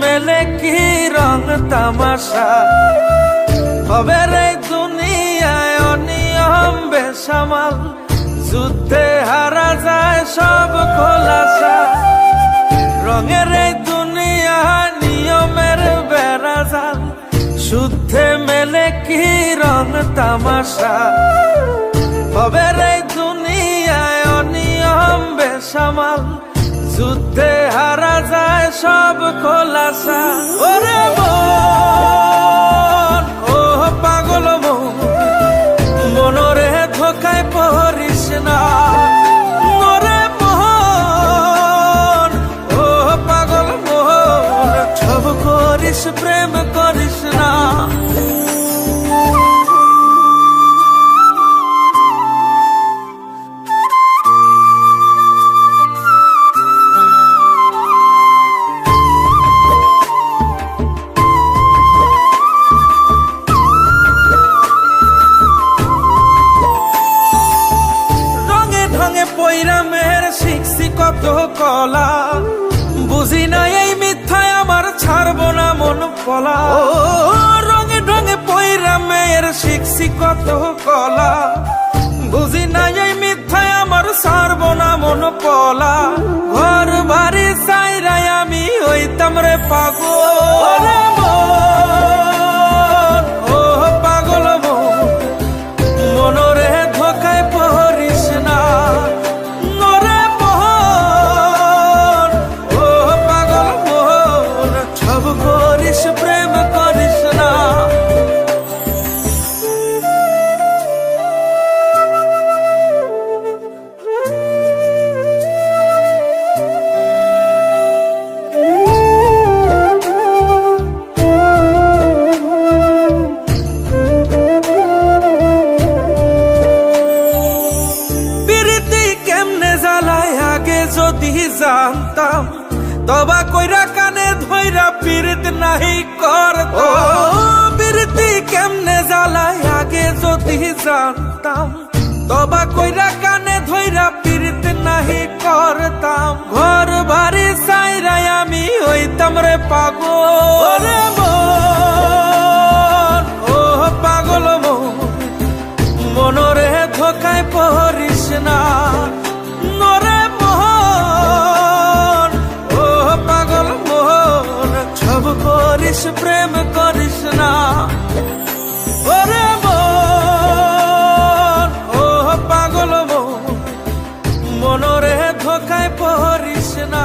মেলে কি রং তামাশা? হবে রে দুনিয়ায় অনিয়ম বেসামাল, যুদ্ধে হারা যায় সব খোলাসা। রঙের এই দুনিয়া নিয়মের বেড়াজাল শুদ্ধে মেলে কি রং তামাশা? হবে রে দুনিয়ায় অনিয়ম বেসামাল, যুদ্ধে সব খোলাসা। ওরে কলা। বুঝি না এই মিথ্যায় আমার ছাড়বো না মন ও, রঙে ঢঙে পৈরা মেয়ের শিখছি কত কলা। বুঝি না এই মিথ্যায় আমার ছাড়বো না মন পলা ঘর বাড়ি সাইরাই আমি হইতাম রে পাগল। যদি জানতাম। তবা কইরা কানে ধইরা পীড়িত নাহি করতাম। ঘর বাড়ি সাইরাই আমি হইতাম রে পাগল। ও পাগল মন, মনরে ধোকায় পড়িস না। নরে মোহন ও পাগল মোহন সব করিস, প্রেম করিস না। মনরে ধোকায় পহরিস না।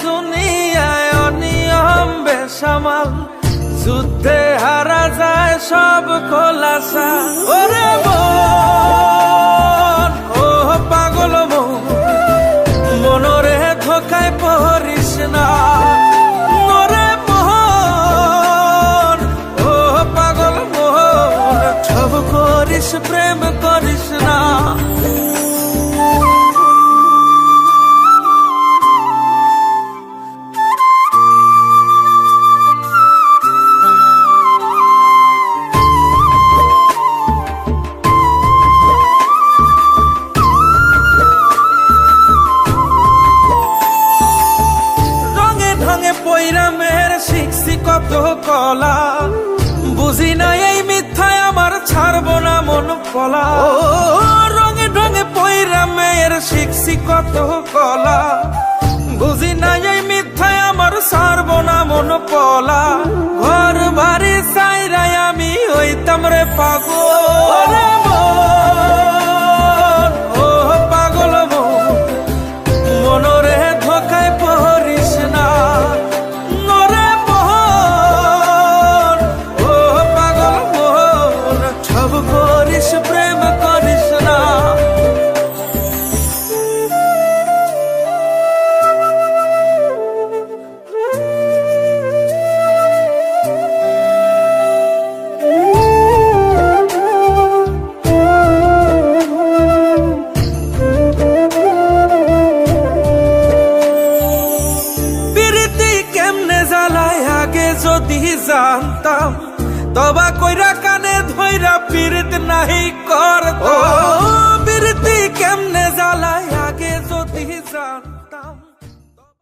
অনিয়ম বেসামাল যুদ্ধে হারা যায় সব খোলাসা। ওরে মন ও পাগল মন, মনরে ধোকায় পড়িস না। প্রেম করিস না। কত কলা? বুঝি না এই মিথ্যায় আমার ছাড়বো না মন পলা। ও রঙে ঢঙে পয়রা মেয়ের শিখছি কত কলা। বুঝি না এই মিথ্যায় আমার ছাড়বো না মন পলা। ঘর বাড়ি সাইরাই আমি হইতাম রে পাগল। করিস প্রেম করিস না। যদি জানতাম তবা কইরা मेरा बिरत नहीं कर तो बिरती कमने